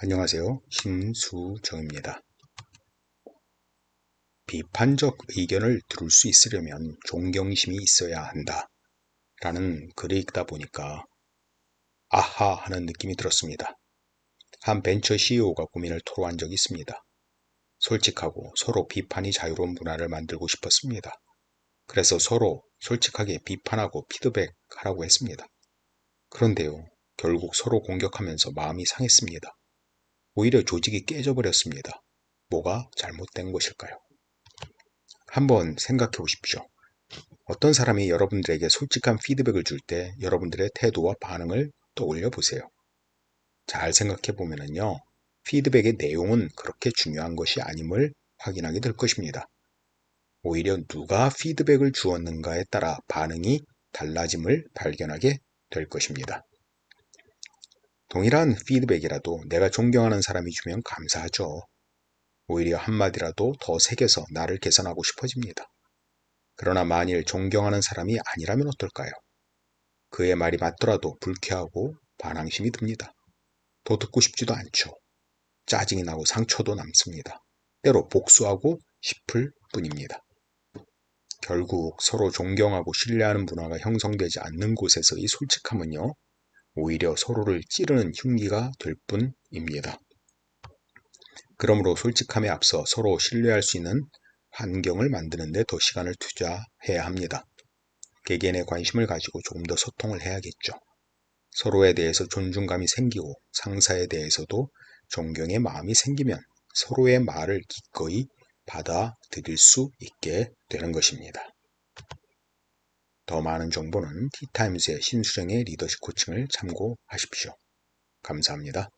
안녕하세요. 신수정입니다. 비판적 의견을 들을 수 있으려면 존경심이 있어야 한다. 라는 글을 읽다 보니까 아하 하는 느낌이 들었습니다. 한 벤처 CEO가 고민을 토로한 적이 있습니다. 솔직하고 서로 비판이 자유로운 문화를 만들고 싶었습니다. 그래서 서로 솔직하게 비판하고 피드백하라고 했습니다. 그런데요, 결국 서로 공격하면서 마음이 상했습니다. 오히려 조직이 깨져버렸습니다. 뭐가 잘못된 것일까요? 한번 생각해 보십시오. 어떤 사람이 여러분들에게 솔직한 피드백을 줄 때 여러분들의 태도와 반응을 떠올려 보세요. 잘 생각해 보면요. 피드백의 내용은 그렇게 중요한 것이 아님을 확인하게 될 것입니다. 오히려 누가 피드백을 주었는가에 따라 반응이 달라짐을 발견하게 될 것입니다. 동일한 피드백이라도 내가 존경하는 사람이 주면 감사하죠. 오히려 한마디라도 더 새겨서 나를 개선하고 싶어집니다. 그러나 만일 존경하는 사람이 아니라면 어떨까요? 그의 말이 맞더라도 불쾌하고 반항심이 듭니다. 더 듣고 싶지도 않죠. 짜증이 나고 상처도 남습니다. 때로 복수하고 싶을 뿐입니다. 결국 서로 존경하고 신뢰하는 문화가 형성되지 않는 곳에서의 솔직함은요, 오히려 서로를 찌르는 흉기가 될 뿐입니다. 그러므로 솔직함에 앞서 서로 신뢰할 수 있는 환경을 만드는 데 더 시간을 투자해야 합니다. 개개인의 관심을 가지고 조금 더 소통을 해야겠죠. 서로에 대해서 존중감이 생기고 상사에 대해서도 존경의 마음이 생기면 서로의 말을 기꺼이 받아들일 수 있게 되는 것입니다. 더 많은 정보는 티타임스의 신수령의 리더십 코칭을 참고하십시오. 감사합니다.